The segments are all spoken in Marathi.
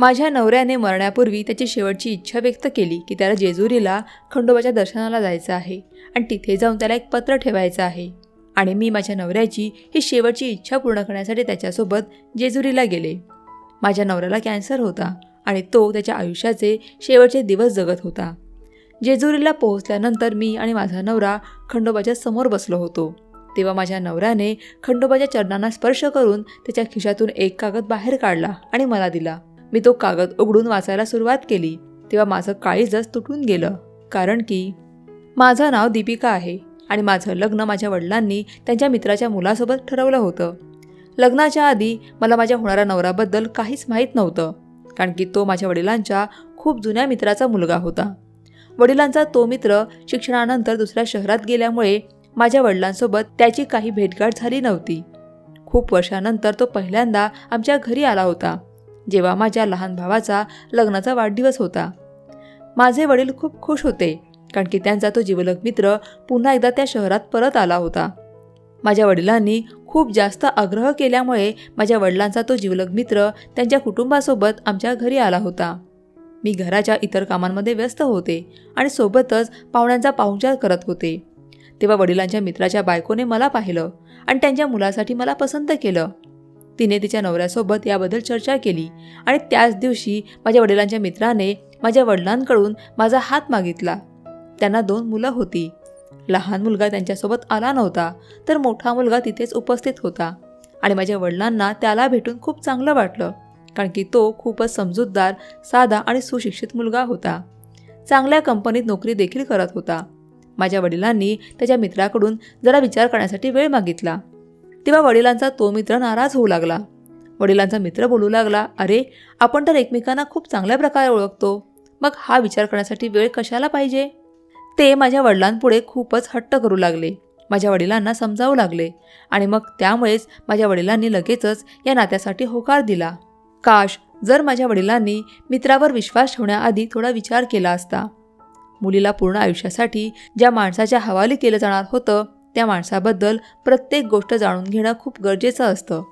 माझ्या नवऱ्याने मरण्यापूर्वी त्याची शेवटची इच्छा व्यक्त केली की त्याला जेजुरीला खंडोबाच्या दर्शनाला जायचं आहे आणि तिथे जाऊन त्याला एक पत्र ठेवायचं आहे. आणि मी माझ्या नवऱ्याची ही शेवटची इच्छा पूर्ण करण्यासाठी त्याच्यासोबत जेजुरीला गेले. माझ्या नवऱ्याला कॅन्सर होता आणि तो त्याच्या आयुष्याचे शेवटचे दिवस जगत होता. जेजुरीला पोहोचल्यानंतर मी आणि माझा नवरा खंडोबाच्या समोर बसलो होतो. तेव्हा माझ्या नवऱ्याने खंडोबाच्या चरणांना स्पर्श करून त्याच्या खिशातून एक कागद बाहेर काढला आणि मला दिला. मी तो कागद उघडून वाचायला सुरुवात केली तेव्हा माझं काळीजच तुटून गेलं. कारण की माझं नाव दीपिका आहे आणि माझं लग्न माझ्या वडिलांनी त्यांच्या मित्राच्या मुलासोबत ठरवलं होतं. लग्नाच्या आधी मला माझ्या होणाऱ्या नवराबद्दल काहीच माहीत नव्हतं कारण की तो माझ्या वडिलांच्या खूप जुन्या मित्राचा मुलगा होता. वडिलांचा तो मित्र शिक्षणानंतर दुसऱ्या शहरात गेल्यामुळे माझ्या वडिलांसोबत त्याची काही भेटगाठ झाली नव्हती. खूप वर्षानंतर तो पहिल्यांदा आमच्या घरी आला होता. जेव्हा माझ्या लहान भावाचा लग्नाचा वाढदिवस होता. माझे वडील खूप खुश होते कारण की त्यांचा तो जीवलग मित्र पुन्हा एकदा त्या शहरात परत आला होता. माझ्या वडिलांनी खूप जास्त आग्रह केल्यामुळे माझ्या वडिलांचा तो जिवलग मित्र त्यांच्या कुटुंबासोबत आमच्या घरी आला होता. मी घराच्या इतर कामांमध्ये व्यस्त होते आणि सोबतच पाहुण्यांचा पाहुणचार करत होते. तेव्हा वडिलांच्या मित्राच्या बायकोने मला पाहिलं आणि त्यांच्या मुलासाठी मला पसंत केलं. तिने तिच्या नवऱ्यासोबत याबद्दल चर्चा केली आणि त्याच दिवशी माझ्या वडिलांच्या मित्राने माझ्या वडिलांकडून माझा हात मागितला. त्यांना दोन मुलं होती. लहान मुलगा त्यांच्यासोबत आला नव्हता तर मोठा मुलगा तिथेच उपस्थित होता आणि माझ्या वडिलांना त्याला भेटून खूप चांगलं वाटलं कारण की तो खूपच समजूतदार साधा आणि सुशिक्षित मुलगा होता. चांगल्या कंपनीत नोकरी देखील करत होता. माझ्या वडिलांनी त्याच्या मित्राकडून जरा विचार करण्यासाठी वेळ मागितला. तेव्हा वडिलांचा तो मित्र नाराज होऊ लागला. वडिलांचा मित्र बोलू लागला अरे आपण तर एकमेकांना खूप चांगल्या प्रकारे ओळखतो. मग हा विचार करण्यासाठी वेळ कशाला पाहिजे? ते माझ्या वडिलांपुढे खूपच हट्ट करू लागले. माझ्या वडिलांना समजावू लागले आणि मग त्यामुळेच माझ्या वडिलांनी लगेचच या नात्यासाठी होकार दिला. काश जर माझ्या वडिलांनी मित्रावर विश्वास ठेवण्याआधी थोडा विचार केला असता. मुलीला पूर्ण आयुष्यासाठी ज्या माणसाच्या हवाली केलं जाणार होतं त्या माणसाबद्दल प्रत्येक गोष्ट जाणून घेणं खूप गरजेचं असतं.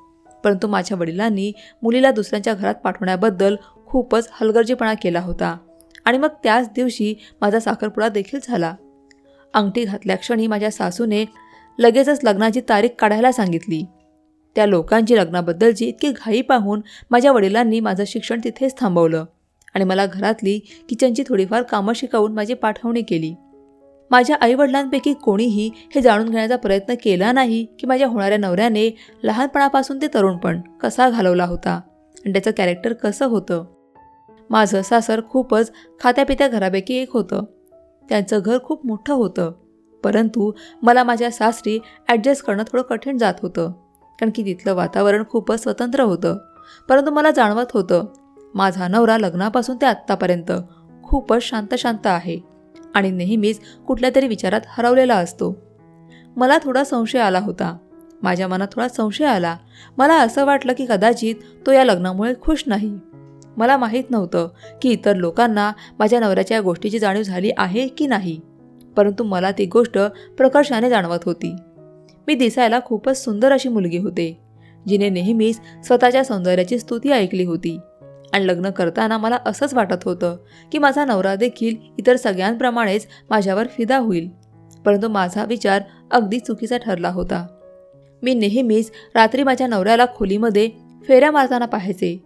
परंतु माझ्या वडिलांनी मुलीला दुसऱ्यांच्या घरात पाठवण्याबद्दल खूपच हलगर्जीपणा केला होता. आणि मग त्याच दिवशी माझा साखरपुडा देखील झाला. अंगठी घातल्या क्षणी माझ्या सासूने लगेचच लग्नाची तारीख काढायला सांगितली. त्या लोकांची लग्नाबद्दलची इतकी घाई पाहून माझ्या वडिलांनी माझं शिक्षण तिथेच थांबवलं आणि मला घरातली किचनची थोडीफार कामं शिकवून माझी पाठवणी केली. माझ्या आईवडिलांपैकी कोणीही हे जाणून घेण्याचा प्रयत्न केला नाही की माझ्या होणाऱ्या नवऱ्याने लहानपणापासून ते तरुणपण कसा घालवला होता आणि त्याचं कॅरेक्टर कसं होतं? माझं सासर खूपच खात्यापित्या घरापैकी एक होतं. त्यांचं घर खूप मोठं होतं. परंतु मला माझ्या सासरी ॲडजस्ट करणं थोडं कठीण जात होतं. कारण की तिथलं वातावरण खूपच स्वतंत्र होतं. परंतु मला जाणवत होतं माझा नवरा लग्नापासून ते आत्तापर्यंत खूपच शांत शांत आहे. आणि नेहमीच कुठल्या तरी विचारात हरवलेला असतो. मला थोडा संशय आला होता. माझ्या मनात थोडा संशय आला. मला असं वाटलं की कदाचित तो या लग्नामुळे खुश नाही. मला माहीत नव्हतं की इतर लोकांना माझ्या नवऱ्याच्या या गोष्टीची जाणीव झाली आहे की नाही. परंतु मला ती गोष्ट प्रकर्षाने जाणवत होती. मी दिसायला खूपच सुंदर अशी मुलगी होते जिने नेहमीच स्वतःच्या सौंदर्याची स्तुती ऐकली होती. आणि लग्न करताना मला असंच वाटत होतं की माझा नवरा देखील इतर सगळ्यांप्रमाणेच माझ्यावर फिदा होईल. परंतु माझा विचार अगदी चुकीचा ठरला होता. मी नेहमीच रात्री माझ्या नवऱ्याला खोलीमध्ये फेऱ्या मारताना पाहायचे.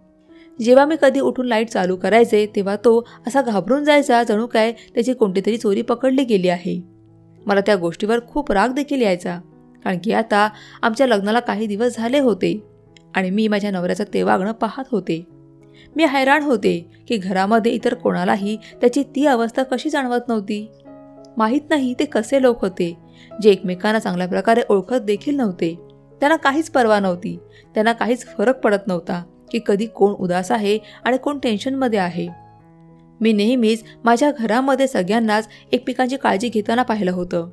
जेव्हा मी कधी उठून लाइट चालू करायचे तेव्हा तो असा घाबरून जायचा जणू काय त्याची कोणती तरी चोरी पकडली गेली आहे. मला त्या गोष्टीवर खूप राग देखील यायचा कारण की आता आमच्या लग्नाला काही दिवस झाले होते आणि मी माझ्या नवऱ्याचं ते वागणं पाहत होते. मी हैराण होते की घरामध्ये इतर कोणालाही त्याची ती अवस्था कशी जाणवत नव्हती. माहीत नाही ते कसे लोक होते जे एकमेकांना चांगल्या प्रकारे ओळखत देखील नव्हते. त्यांना काहीच पर्वा नव्हती. त्यांना काहीच फरक पडत नव्हता की कधी कोण उदास आहे आणि कोण टेन्शनमध्ये आहे. मी नेहमीच माझ्या घरामध्ये सगळ्यांनाच एकमेकांची काळजी घेताना पाहिलं होतं.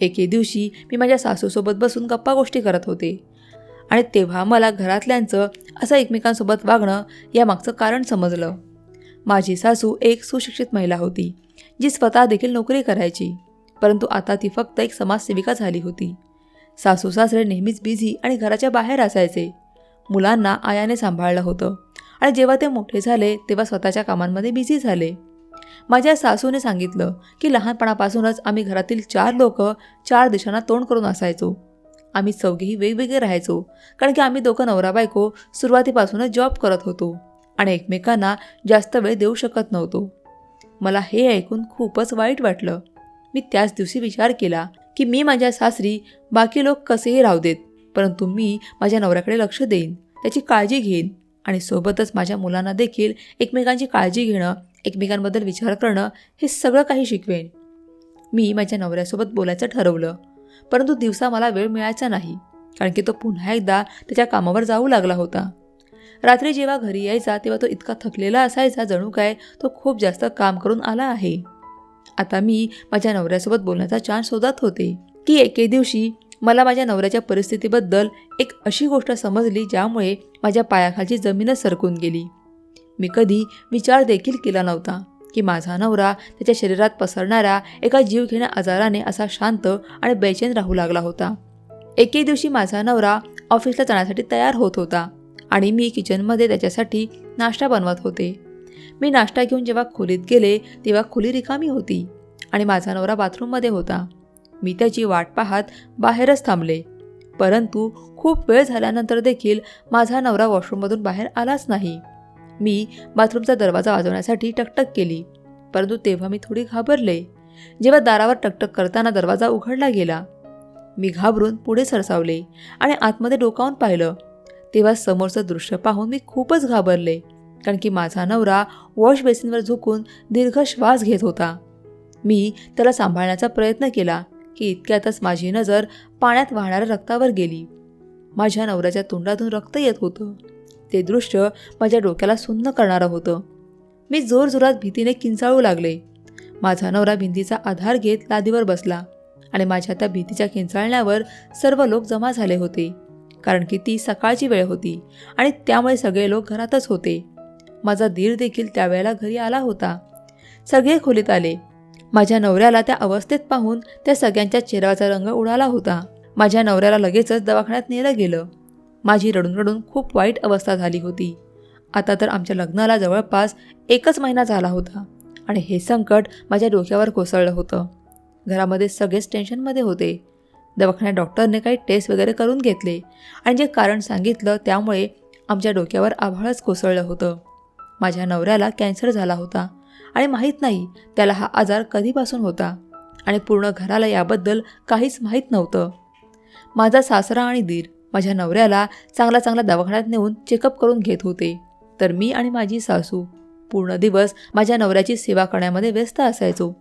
एके दिवशी मी माझ्या सासूसोबत बसून गप्पा गोष्टी करत होते. आणि तेव्हा मला घरातल्यांचं असं एकमेकांसोबत वागणं यामागचं कारण समजलं. माझी सासू एक सुशिक्षित महिला होती जी स्वतः देखील नोकरी करायची परंतु आता ती फक्त एक समाजसेविका झाली होती. सासू सासरे नेहमीच बिझी आणि घराच्या बाहेर असायचे. मुलांना आयाने सांभाळलं होतं आणि जेव्हा ते मोठे झाले तेव्हा स्वतःच्या कामांमध्ये बिझी झाले. माझ्या सासूने सांगितलं की लहानपणापासूनच आम्ही घरातील चार लोक चार दिशांना तोंड करून असायचो. आम्ही चौघेही वेगवेगळे राहायचो कारण की आम्ही दोघं नवरा बायको सुरुवातीपासूनच जॉब करत होतो आणि एकमेकांना जास्त वेळ देऊ शकत नव्हतो. मला हे ऐकून खूपच वाईट वाटलं. मी त्याच दिवशी विचार केला की मी माझ्या सासरी बाकी लोक कसेही राहू देत परंतु मी माझ्या नवऱ्याकडे लक्ष देईन त्याची काळजी घेईन आणि सोबतच माझ्या मुलांना देखील एकमेकांची काळजी घेणं एकमेकांबद्दल विचार करणं हे सगळं काही शिकवेन. मी माझ्या नवऱ्यासोबत बोलायचं ठरवलं. परंतु दिवसा मला वेळ मिळायचा नाही कारण की तो पुन्हा एकदा त्याच्या कामावर जाऊ लागला होता. रात्री जेव्हा घरी यायचा तेव्हा तो इतका थकलेला असायचा जणू काय तो खूप जास्त काम करून आला आहे. आता मी माझ्या नवऱ्यासोबत बोलण्याचा चान्स शोधत होते की एके दिवशी मला माझ्या नवऱ्याच्या परिस्थितीबद्दल एक अशी गोष्ट समजली ज्यामुळे माझ्या पायाखालची जमीनच सरकून गेली. मी कधी विचार देखील केला नव्हता. की माझा नवरा त्याच्या शरीरात पसरणाऱ्या एका जीवघेण्या आजाराने असा शांत आणि बेचैन राहू लागला होता. एके दिवशी माझा नवरा ऑफिसला जाण्यासाठी तयार होत होता आणि मी किचनमध्ये त्याच्यासाठी नाश्ता बनवत होते. मी नाश्ता घेऊन जेव्हा खोलीत गेले तेव्हा खोली रिकामी होती आणि माझा नवरा बाथरूममध्ये होता. मी त्याची वाट पाहत बाहेरच थांबले. परंतु खूप वेळ झाल्यानंतर देखील माझा नवरा वॉशरूममधून बाहेर आलाच नाही. मी बाथरूमचा दरवाजा वाजवण्यासाठी टकटक केली. परंतु तेव्हा मी थोडी घाबरले. जेव्हा दारावर टकटक करताना दरवाजा उघडला गेला मी घाबरून पुढे सरसावले आणि आतमध्ये डोकावून पाहिलं. तेव्हा समोरचं दृश्य पाहून मी खूपच घाबरले कारण की माझा नवरा वॉश बेसिनवर झुकून दीर्घ श्वास घेत होता. मी त्याला सांभाळण्याचा प्रयत्न केला की इतक्यातच माझी नजर पाण्यात वाहणाऱ्या रक्तावर गेली. माझ्या नवऱ्याच्या तोंडातून रक्त येत होतं. ते दृश्य माझ्या डोक्याला सुन्न करणारं होतं. मी जोरजोरात भीतीने किंचाळू लागले. माझा नवरा भिंतीचा आधार घेत लादीवर बसला आणि माझ्या त्या भीतीच्या किंचाळण्यावर सर्व लोक जमा झाले होते. कारण की ती सकाळची वेळ होती आणि त्यामुळे सगळे लोक घरातच होते. माझा दीर देखील त्यावेळेला घरी आला होता. सगळे खोलीत आले. माझ्या नवऱ्याला त्या अवस्थेत पाहून त्या सगळ्यांच्या चेहऱ्याचा रंग उडाला होता. माझ्या नवऱ्याला लगेचच दवाखान्यात नेलं गेलं. माझी रडून रडून खूप वाईट अवस्था झाली होती. आता तर आमच्या लग्नाला जवळपास एकच महिना झाला होता आणि हे संकट माझ्या डोक्यावर कोसळलं होतं. घरामध्ये सगळेच टेन्शनमध्ये होते. दवाखान्यात डॉक्टरने काही टेस्ट वगैरे करून घेतले आणि जे कारण सांगितलं त्यामुळे आमच्या डोक्यावर आभाळच कोसळलं होतं. माझ्या नवऱ्याला कॅन्सर झाला होता आणि माहीत नाही त्याला हा आजार कधीपासून होता आणि पूर्ण घराला याबद्दल काहीच माहीत नव्हतं. माझा सासरा आणि दीर माझ्या नवऱ्याला चांगला चांगला दवाखान्यात नेऊन चेकअप करून घेत होते. तर मी आणि माझी सासू पूर्ण दिवस माझ्या नवऱ्याची सेवा करण्यामध्ये व्यस्त असायचो.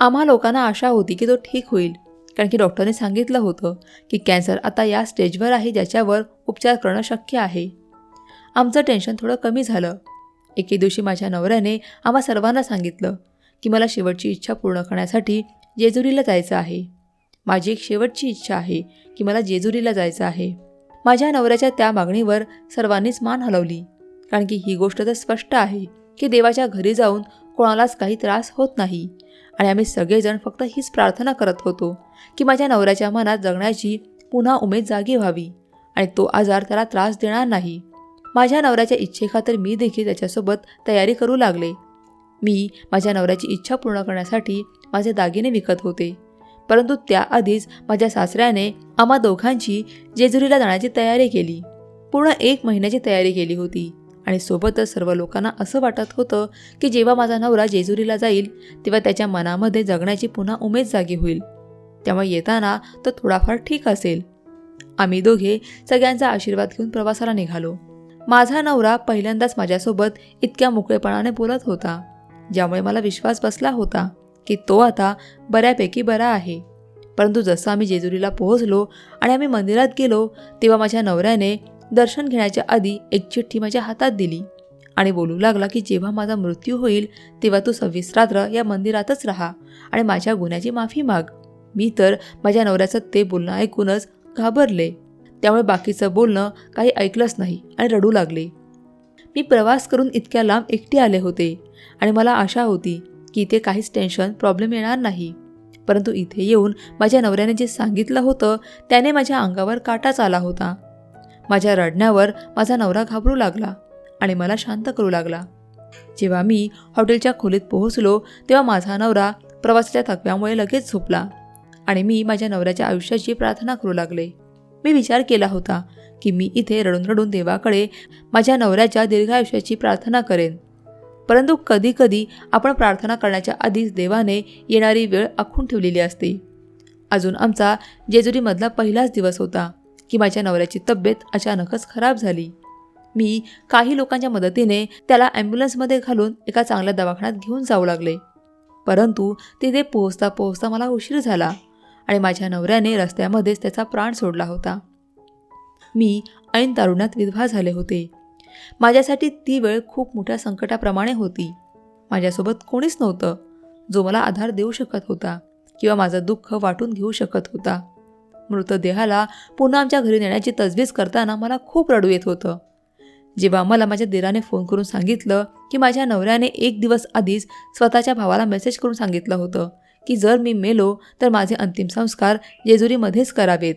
आम्हा लोकांना आशा होती की तो ठीक होईल. कारण की डॉक्टरने सांगितलं होतं की कॅन्सर आता या स्टेजवर आहे ज्याच्यावर उपचार करणं शक्य आहे. आमचं टेन्शन थोडं कमी झालं. एके दिवशी माझ्या नवऱ्याने आम्हा सर्वांना सांगितलं की मला शेवटची इच्छा पूर्ण करण्यासाठी जेजुरीला जायचं आहे. माझी एक शेवटची इच्छा आहे की मला जेजुरीला जायचं आहे. माझ्या नवऱ्याच्या त्या मागणीवर सर्वांनीच मान हलवली. कारण की ही गोष्ट तर स्पष्ट आहे की देवाच्या घरी जाऊन कोणालाच काही त्रास होत नाही. आणि आम्ही सगळेजण फक्त हीच प्रार्थना करत होतो की माझ्या नवऱ्याच्या मनात जगण्याची पुन्हा उमेद जागी व्हावी आणि तो आजार त्याला त्रास देणार नाही. माझ्या नवऱ्याच्या इच्छेखातर मी देखील त्याच्यासोबत तयारी करू लागले. मी माझ्या नवऱ्याची इच्छा पूर्ण करण्यासाठी माझे दागिने विकत होते. परंतु त्याआधीच माझ्या सासऱ्याने आम्हा दोघांची जेजुरीला जाण्याची तयारी केली. पूर्ण एक महिन्याची तयारी केली होती. आणि सोबतच सर्व लोकांना असं वाटत होतं की जेव्हा माझा नवरा जेजुरीला जाईल तेव्हा त्याच्या मनामध्ये जगण्याची पुन्हा उमेद जागी होईल. त्यामुळे येताना तो थोडाफार ठीक असेल. आम्ही दोघे सगळ्यांचा आशीर्वाद घेऊन प्रवासाला निघालो. माझा नवरा पहिल्यांदाच माझ्यासोबत इतक्या मोकळेपणाने बोलत होता ज्यामुळे मला विश्वास बसला होता. की तो आता बऱ्यापैकी बरा आहे. परंतु जसं आम्ही जेजुरीला पोहोचलो आणि आम्ही मंदिरात गेलो तेव्हा माझ्या नवऱ्याने दर्शन घेण्याच्या आधी एक चिठ्ठी माझ्या हातात दिली आणि बोलू लागला की जेव्हा माझा मृत्यू होईल तेव्हा तू सव्वीस रात्र या मंदिरातच राहा आणि माझ्या गुन्ह्याची माफी माग. मी तर माझ्या नवऱ्याचं ते बोलणं ऐकूनच घाबरले. त्यामुळे बाकीचं बोलणं काही ऐकलंच नाही आणि रडू लागले. मी प्रवास करून इतक्या लांब एकटी आले होते आणि मला आशा होती की इथे काहीच टेन्शन प्रॉब्लेम येणार नाही. परंतु इथे येऊन माझ्या नवऱ्याने जे सांगितलं होतं त्याने माझ्या अंगावर काटाच आला होता. माझ्या रडण्यावर माझा नवरा घाबरू लागला आणि मला शांत करू लागला. जेव्हा मी हॉटेलच्या खोलीत पोहोचलो तेव्हा माझा नवरा प्रवासाच्या थकव्यामुळे लगेच झोपला आणि मी माझ्या नवऱ्याच्या आयुष्याची प्रार्थना करू लागले. मी विचार केला होता की मी इथे रडून रडून देवाकडे माझ्या नवऱ्याच्या दीर्घायुष्याची प्रार्थना करेन. परंतु कधीकधी आपण प्रार्थना करण्याच्या आधीच देवाने येणारी वेळ आखून ठेवलेली असते. अजून आमचा जेजुरीमधला पहिलाच दिवस होता की माझ्या नवऱ्याची तब्येत अचानकच खराब झाली. मी काही लोकांच्या मदतीने त्याला ॲम्ब्युलन्समध्ये घालून एका चांगल्या दवाखान्यात घेऊन जाऊ लागले. परंतु तिथे पोहोचता पोहोचता मला उशीर झाला आणि माझ्या नवऱ्याने रस्त्यामध्येच त्याचा प्राण सोडला होता. मी ऐन तारुण्यात विधवा झाले होते. माझ्यासाठी ती वेळ खूप मोठ्या संकटाप्रमाणे होती. माझ्यासोबत कोणीच नव्हतं जो मला आधार देऊ शकत होता किंवा माझं दुःख वाटून घेऊ शकत होता. मृतदेहाला पुन्हा आमच्या घरी नेण्याची तजवीज करताना मला खूप रडू येत होतं. जेव्हा मला माझ्या दिराने फोन करून सांगितलं की माझ्या नवऱ्याने एक दिवस आधीच स्वतःच्या भावाला मेसेज करून सांगितलं होतं की जर मी मेलो तर माझे अंतिम संस्कार जेजुरीमध्येच करावेत.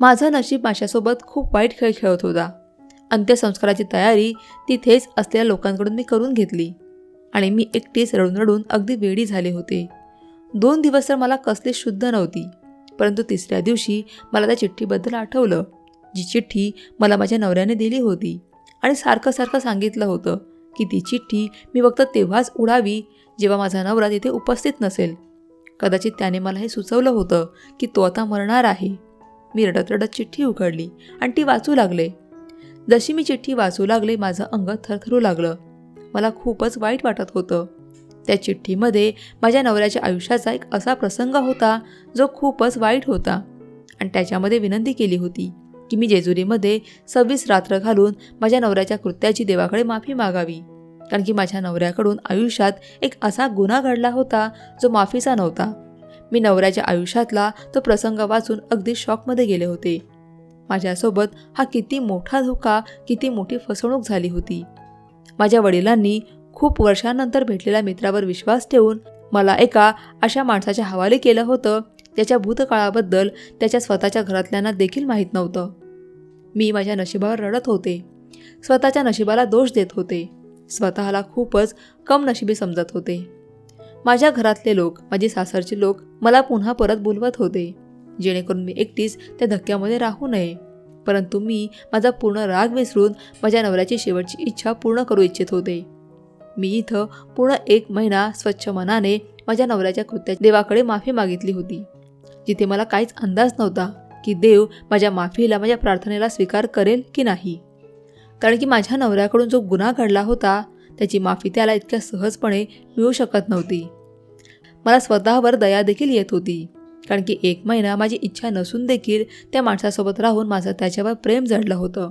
माझं नशीब माझ्यासोबत खूप वाईट खेळ खेळत होता. अंत्यसंस्काराची तयारी तिथेच असलेल्या लोकांकडून मी करून घेतली. आणि मी एकटीच रडून रडून अगदी वेडी झाले होते. दोन दिवस तर मला कसली शुद्ध नव्हती परंतु तिसऱ्या दिवशी मला त्या चिठ्ठीबद्दल आठवलं जी चिठ्ठी मला माझ्या नवऱ्याने दिली होती. आणि सारखं सारखं सांगितलं होतं की ती चिठ्ठी मी फक्त तेव्हाच उडावी जेव्हा माझा नवरा तिथे उपस्थित नसेल. कदाचित त्याने मला हे सुचवलं होतं की तो आता मरणार आहे. मी रडत रडत चिठ्ठी उघडली आणि ती वाचू लागले. जशी मी चिठ्ठी वाचू लागले माझं अंग थरथरू लागलं. मला खूपच वाईट वाटत होतं. त्या चिठ्ठीमध्ये माझ्या नवऱ्याच्या आयुष्याचा एक असा प्रसंग होता जो खूपच वाईट होता. आणि त्याच्यामध्ये विनंती केली होती की मी जेजुरीमध्ये सव्वीस रात्र घालून माझ्या नवऱ्याच्या कृत्याची देवाकडे माफी मागावी. कारण की माझ्या नवऱ्याकडून आयुष्यात एक असा गुन्हा घडला होता जो माफीचा नव्हता. मी नवऱ्याच्या आयुष्यातला तो प्रसंग वाचून अगदी शॉकमध्ये गेले होते. माझ्यासोबत हा किती मोठा धोका किती मोठी फसवणूक झाली होती. माझ्या वडिलांनी खूप वर्षांनंतर भेटलेल्या मित्रावर विश्वास ठेवून मला एका अशा माणसाच्या हवाले केलं होतं ज्याच्या भूतकाळाबद्दल त्याच्या स्वतःच्या घरातल्यांना देखील माहीत नव्हतं. मी माझ्या नशिबावर रडत होते. स्वतःच्या नशिबाला दोष देत होते. स्वतःला खूपच कम नशिबी समजत होते. माझ्या घरातले लोक माझे सासरचे लोक मला पुन्हा परत बोलवत होते. जेणेकरून मी एकटीच त्या धक्क्यामध्ये राहू नये. परंतु मी माझा पूर्ण राग विसरून माझ्या नवऱ्याची शेवटची इच्छा पूर्ण करू इच्छित होते. मी इथं पूर्ण एक महिना स्वच्छ मनाने माझ्या नवऱ्याच्या कृत्या देवाकडे माफी मागितली होती. जिथे मला काहीच अंदाज नव्हता की देव माझ्या माफीला माझ्या प्रार्थनेला स्वीकार करेल की नाही. कारण की माझ्या नवऱ्याकडून जो गुन्हा घडला होता त्याची माफी त्याला इतक्या सहजपणे मिळू शकत नव्हती. मला स्वतःवर दया देखील येत होती. कारण की एक महिना माझी इच्छा नसून देखील त्या माणसासोबत राहून माझं त्याच्यावर प्रेम जडलं होतं.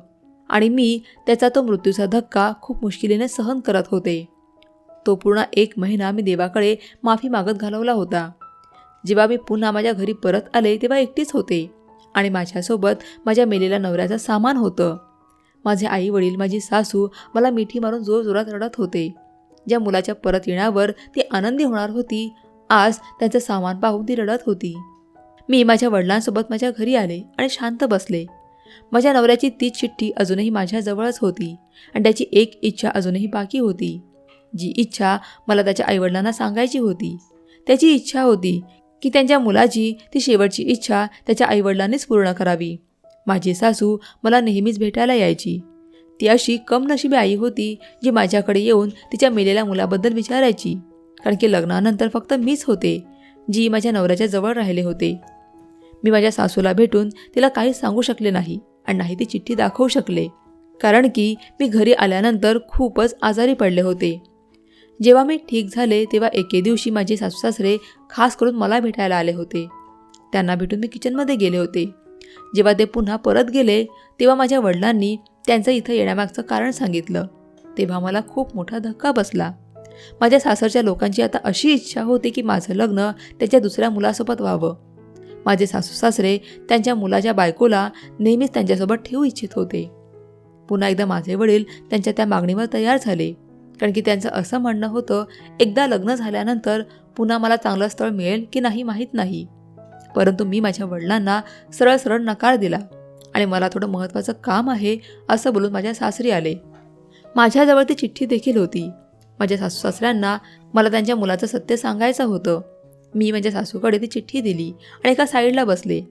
आणि मी त्याचा तो मृत्यूचा धक्का खूप मुश्किलीने सहन करत होते. तो पूर्ण एक महिना मी देवाकडे माफी मागत घालवला होता. जेव्हा मी पुन्हा माझ्या घरी परत आले तेव्हा एकटीच होते. आणि माझ्यासोबत माझ्या मेलेल्या नवऱ्याचं सामान होतं. माझे आई वडील माझी सासू मला मिठी मारून जोरजोरात रडत होते. ज्या मुलाच्या परत येण्यावर ती आनंदी होणार होती आज त्यांचं सामान पाहून ती रडत होती. मी माझ्या वडिलांसोबत माझ्या घरी आले आणि शांत बसले. माझ्या नवऱ्याची तीच चिठ्ठी अजूनही माझ्याजवळच होती आणि त्याची एक इच्छा अजूनही बाकी होती. जी इच्छा मला त्याच्या आईवडिलांना सांगायची होती. त्याची इच्छा होती की त्यांच्या मुलाची ती शेवटची इच्छा त्याच्या आईवडिलांनीच पूर्ण करावी. माझी सासू मला नेहमीच भेटायला यायची. ती अशी कम नशिबी आई होती जी माझ्याकडे येऊन तिच्या मेलेल्या मुलाबद्दल विचारायची. कारण की लग्नानंतर फक्त मीच होते जी माझ्या नवऱ्याच्या जवळ राहिले होते. मी माझ्या सासूला भेटून तिला काही सांगू शकले नाही आणि नाही ती चिठ्ठी दाखवू शकले कारण की मी घरी आल्यानंतर खूपच आजारी पडले होते. जेव्हा मी ठीक झाले तेव्हा एके दिवशी माझे सासू सासरे खास करून मला भेटायला आले होते. त्यांना भेटून मी किचनमध्ये गेले होते. जेव्हा ते पुन्हा परत गेले तेव्हा माझ्या वडिलांनी त्यांचं इथं येण्यामागचं कारण सांगितलं. तेव्हा मला खूप मोठा धक्का बसला. माझ्या सासरच्या लोकांची आता अशी इच्छा होती की माझं लग्न त्याच्या दुसऱ्या मुलासोबत व्हावं. माझे सासू सासरे त्यांच्या मुलाच्या बायकोला नेहमीच त्यांच्यासोबत ठेवू इच्छित होते. पुन्हा एकदा माझे वडील त्यांच्या त्या मागणीवर तयार झाले. कारण की त्यांचं असं म्हणणं होतं एकदा लग्न झाल्यानंतर पुन्हा मला चांगलं स्थळ मिळेल की नाही माहीत नाही. परंतु मी माझ्या वडिलांना सरळ सरळ नकार दिला आणि मला थोडं महत्त्वाचं काम आहे असं बोलून माझ्या सासरी आले. माझ्याजवळ ती चिठ्ठी देखील होती. माझ्या सासू सासऱ्यांना मला त्यांच्या मुलाचं सत्य सांगायचं होतं. मी माझ्या सासूकडे ती चिठ्ठी दिली आणि एका साईडला बसले.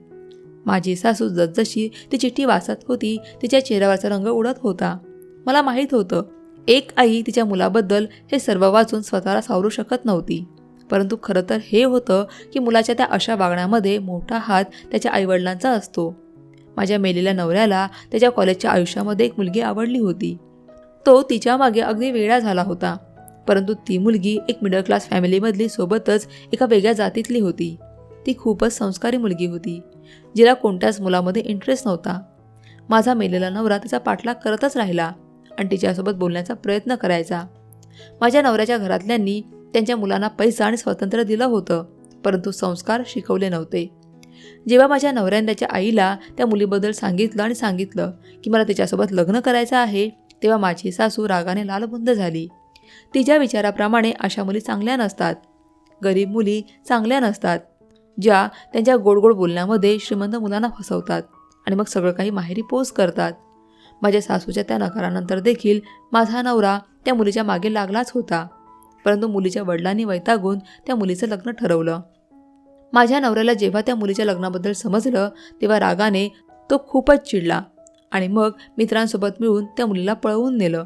माझी सासू जसजशी ती चिठ्ठी वाचत होती तिच्या चेहऱ्यावरचा रंग उडत होता. मला माहीत होतं एक आई तिच्या मुलाबद्दल हे सर्व वाचून स्वतःला सावरू शकत नव्हती. परंतु खरं तर हे होतं की मुलाच्या त्या अशा वागण्यामध्ये मोठा हात त्याच्या आईवडिलांचा असतो. माझ्या मेलेल्या नवऱ्याला त्याच्या कॉलेजच्या आयुष्यामध्ये एक मुलगी आवडली होती. तो तिच्यामागे अगदी वेळा झाला होता. परंतु ती मुलगी एक मिडल क्लास फॅमिलीमधली सोबतच एका वेगळ्या जातीतली होती. ती खूपच संस्कारी मुलगी होती जिला कोणत्याच मुलामध्ये इंटरेस्ट नव्हता. माझा मेलेला नवरा तिचा पाठलाग करतच राहिला आणि तिच्यासोबत बोलण्याचा प्रयत्न करायचा. माझ्या नवऱ्याच्या घरातल्यांनी त्यांच्या मुलांना पैसा आणि स्वातंत्र्य दिलं होतं परंतु संस्कार शिकवले नव्हते. जेव्हा माझ्या नवऱ्याने त्याच्या आईला त्या मुलीबद्दल सांगितलं आणि सांगितलं की मला तिच्यासोबत लग्न करायचं आहे तेव्हा माझी सासू रागाने लालबुंद झाली. तिच्या विचाराप्रमाणे अशा मुली चांगल्या नसतात. गरीब मुली चांगल्या नसतात ज्या त्यांच्या गोड गोड बोलण्यामध्ये श्रीमंत मुलांना फसवतात आणि मग सगळं काही माहेरी पोच करतात. माझ्या सासूच्या त्या नकारानंतर देखील माझा नवरा त्या मुलीच्या मागे लागलाच होता परंतु मुलीच्या वडिलांनी वैतागून त्या मुलीचं लग्न ठरवलं. माझ्या नवऱ्याला जेव्हा त्या मुलीच्या लग्नाबद्दल समजलं तेव्हा रागाने तो खूपच चिडला आणि मग मित्रांसोबत मिळून त्या मुलीला पळवून नेलं.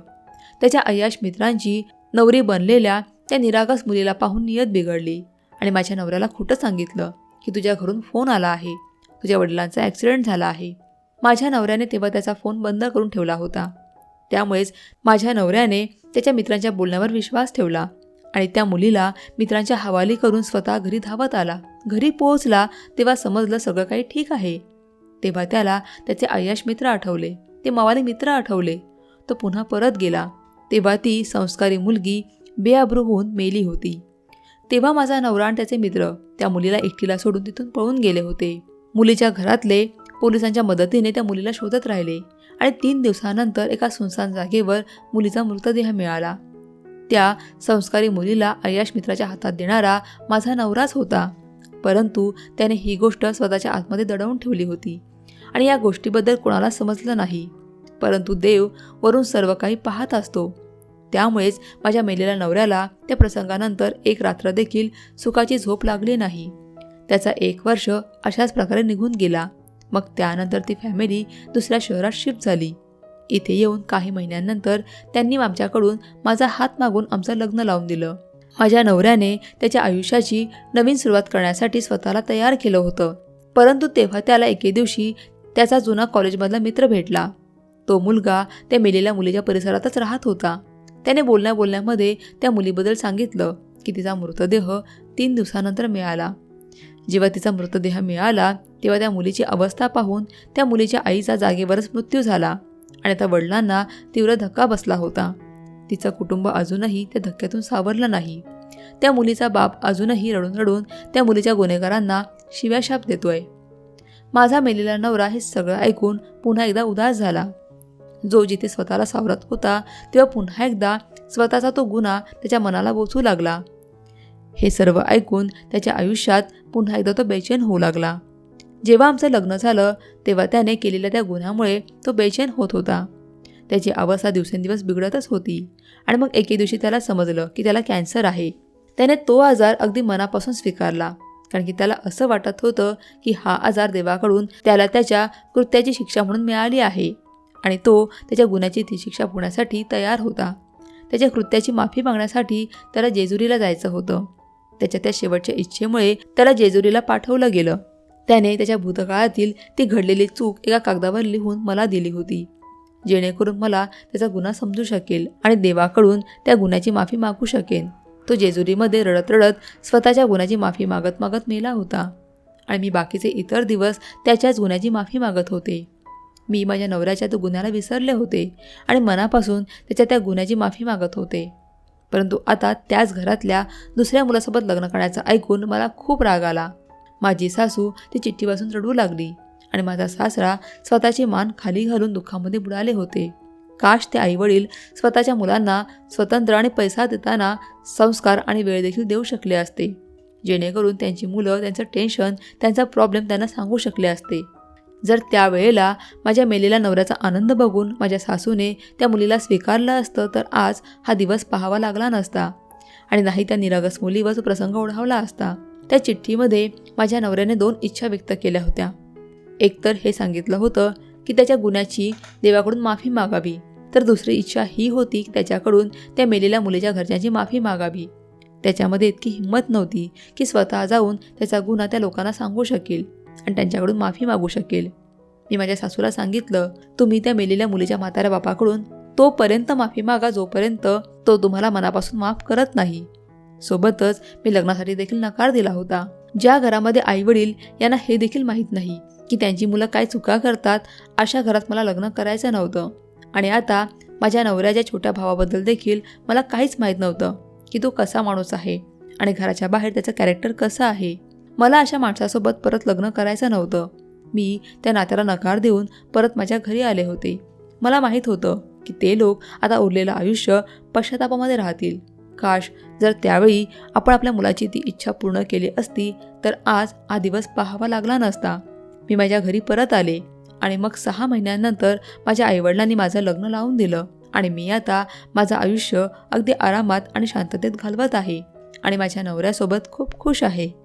त्याच्या अय्याश मित्रांची नवरी बनलेल्या त्या निरागस मुलीला पाहून नियत बिघडली. आणि माझ्या नवऱ्याला खोटं सांगितलं की तुझ्या घरून फोन आला आहे. तुझ्या वडिलांचा ॲक्सिडेंट झाला आहे. माझ्या नवऱ्याने तेव्हा त्याचा फोन बंद करून ठेवला होता. त्यामुळेच माझ्या नवऱ्याने त्याच्या मित्रांच्या बोलण्यावर विश्वास ठेवला आणि त्या मुलीला मित्रांच्या हवाली करून स्वतः घरी धावत आला. घरी पोहोचला तेव्हा समजलं सगळं काही ठीक आहे. तेव्हा त्याला त्याचे अय्याश मित्र आठवले. ते मावाले मित्र आठवले. तो पुन्हा परत गेला. तेव्हा ती संस्कारी मुलगी बेआब्रू होऊन मेली होती. तेव्हा माझा नवरा आणि त्याचे मित्र त्या मुलीला एकटीला सोडून तिथून पळून गेले होते. मुलीच्या घरातले पोलिसांच्या मदतीने त्या मुलीला शोधत राहिले आणि तीन दिवसानंतर एका सुनसान जागेवर मुलीचा मृतदेह मिळाला. त्या संस्कारी मुलीला अय्याश मित्राच्या हातात देणारा माझा नवराच होता. परंतु त्याने ही गोष्ट स्वतःच्या आतमध्ये दडवून ठेवली होती आणि या गोष्टीबद्दल कोणाला समजलं नाही. परंतु देव वरून सर्व काही पाहत असतो. त्यामुळेच माझ्या मेलेल्या नवऱ्याला त्या प्रसंगानंतर एक रात्र देखील सुखाची झोप लागली नाही. त्याचा एक वर्ष अशाच प्रकारे निघून गेला. मग त्यानंतर ती फॅमिली दुसऱ्या शहरात शिफ्ट झाली. इथे येऊन काही महिन्यांनंतर त्यांनी आमच्याकडून माझा हात मागून आमचं लग्न लावून दिलं. माझ्या नवऱ्याने त्याच्या आयुष्याची नवीन सुरुवात करण्यासाठी स्वतःला तयार केलं होतं. परंतु तेव्हा त्याला एके दिवशी त्याचा जुना कॉलेजमधला मित्र भेटला. तो मुलगा त्या मेलेल्या मुलीच्या परिसरातच राहत होता. त्याने बोलण्या बोलण्यामध्ये त्या मुलीबद्दल सांगितलं की तिचा मृतदेह तीन दिवसानंतर मिळाला. जेव्हा तिचा मृतदेह मिळाला तेव्हा त्या मुलीची अवस्था पाहून त्या मुलीच्या आईचा जागेवरच मृत्यू झाला आणि त्या वडिलांना तीव्र धक्का बसला होता. तिचं कुटुंब अजूनही त्या धक्क्यातून सावरलं नाही. त्या मुलीचा बाप अजूनही रडून रडून त्या मुलीच्या गुन्हेगारांना शिव्याशाप देतोय. माझा मेलेला नवरा हे सगळं ऐकून पुन्हा एकदा उदास झाला. जो जिथे स्वतःला सावरत होता तेव्हा पुन्हा एकदा स्वतःचा तो गुन्हा त्याच्या मनाला बोचू लागला. हे सर्व ऐकून त्याच्या आयुष्यात पुन्हा एकदा तो बेचैन होऊ लागला. जेव्हा आमचं लग्न झालं तेव्हा त्याने केलेल्या त्या गुन्ह्यामुळे तो बेचैन होत होता. त्याची अवस्था दिवसेंदिवस बिघडतच होती आणि मग एके दिवशी त्याला समजलं की त्याला कॅन्सर आहे. त्याने तो आजार अगदी मनापासून स्वीकारला कारण की त्याला असं वाटत होतं की हा आजार देवाकडून त्याला त्याच्या कृत्याची शिक्षा म्हणून मिळाली आहे. आणि तो त्याच्या गुन्ह्याची ती शिक्षा होण्यासाठी तयार होता. त्याच्या कृत्याची माफी मागण्यासाठी त्याला जेजुरीला जायचं होतं. त्याच्या त्या शेवटच्या इच्छेमुळे त्याला जेजुरीला पाठवलं गेलं. त्याने त्याच्या भूतकाळातील ती घडलेली चूक एका कागदावर लिहून मला दिली होती. जेणेकरून मला त्याचा गुन्हा समजू शकेल आणि देवाकडून त्या गुन्ह्याची माफी मागू शकेन. तो जेजुरीमध्ये रडत रडत स्वतःच्या गुन्ह्याची माफी मागत मागत मेला होता. आणि मी बाकीचे इतर दिवस त्याच्याच गुन्ह्याची माफी मागत होते. मी माझ्या नवऱ्याच्या त्या गुन्ह्याला विसरले होते आणि मनापासून त्याच्या त्या गुन्ह्याची माफी मागत होते. परंतु आता त्याच घरातल्या दुसऱ्या मुलासोबत लग्न करण्याचं ऐकून मला खूप राग आला. माझी सासू ती चिठ्ठी वाचून रडू लागली आणि माझा सासरा स्वतःची मान खाली घालून दुःखामध्ये बुडाले होते. काश ते आईवडील स्वतःच्या मुलांना स्वतंत्र आणि पैसा देताना संस्कार आणि वेळ देखील देऊ शकले असते. जेणेकरून त्यांची मुलं त्यांचं टेन्शन त्यांचा प्रॉब्लेम त्यांना सांगू शकले असते. जर त्यावेळेला माझ्या मेलेल्या नवऱ्याचा आनंद बघून माझ्या सासूने त्या मुलीला स्वीकारलं असतं तर आज हा दिवस पाहावा लागला नसता. आणि नाही त्या निरागस मुलीवर तो प्रसंग ओढावला असता. त्या चिठ्ठीमध्ये माझ्या नवऱ्याने दोन इच्छा व्यक्त केल्या होत्या. एकतर हे सांगितलं होतं की त्याच्या गुन्ह्याची देवाकडून माफी मागावी तर दुसरी इच्छा ही होती की त्याच्याकडून त्या मेलेल्या मुलीच्या घरच्यांची माफी मागावी. त्याच्यामध्ये इतकी हिंमत नव्हती की स्वतः जाऊन त्याचा गुन्हा त्या लोकांना सांगू शकेल. आणि त्यांच्याकडून माफी मागू शकेल. मी माझ्या सासूला सांगितलं तुम्ही त्या मेलेल्या मुलीच्या म्हाताऱ्या बापाकडून तोपर्यंत माफी मागा जोपर्यंत तो तुम्हाला मनापासून माफ करत नाही. सोबतच मी लग्नासाठी देखील नकार दिला होता. ज्या घरामध्ये आईवडील यांना हे देखील माहीत नाही की त्यांची मुलं काय चुका करतात अशा घरात मला लग्न करायचं नव्हतं. आणि आता माझ्या नवऱ्याच्या छोट्या भावाबद्दल देखील मला काहीच माहीत नव्हतं की तो कसा माणूस आहे आणि घराच्या बाहेर त्याचं कॅरेक्टर कसं आहे. मला अशा माणसासोबत परत लग्न करायचं नव्हतं. मी त्या नात्याला नकार देऊन परत माझ्या घरी आले होते. मला माहीत होतं की ते लोक आता उरलेलं आयुष्य पश्चातापामध्ये राहतील. काश जर त्यावेळी आपण आपल्या मुलाची ती इच्छा पूर्ण केली असती तर आज हा दिवस पाहावा लागला नसता. मी माझ्या घरी परत आले आणि मग सहा महिन्यांनंतर माझ्या आईवडिलांनी माझं लग्न लावून दिलं आणि मी आता माझं आयुष्य अगदी आरामात आणि शांततेत घालवत आहे आणि माझ्या नवऱ्यासोबत खूप खुश आहे.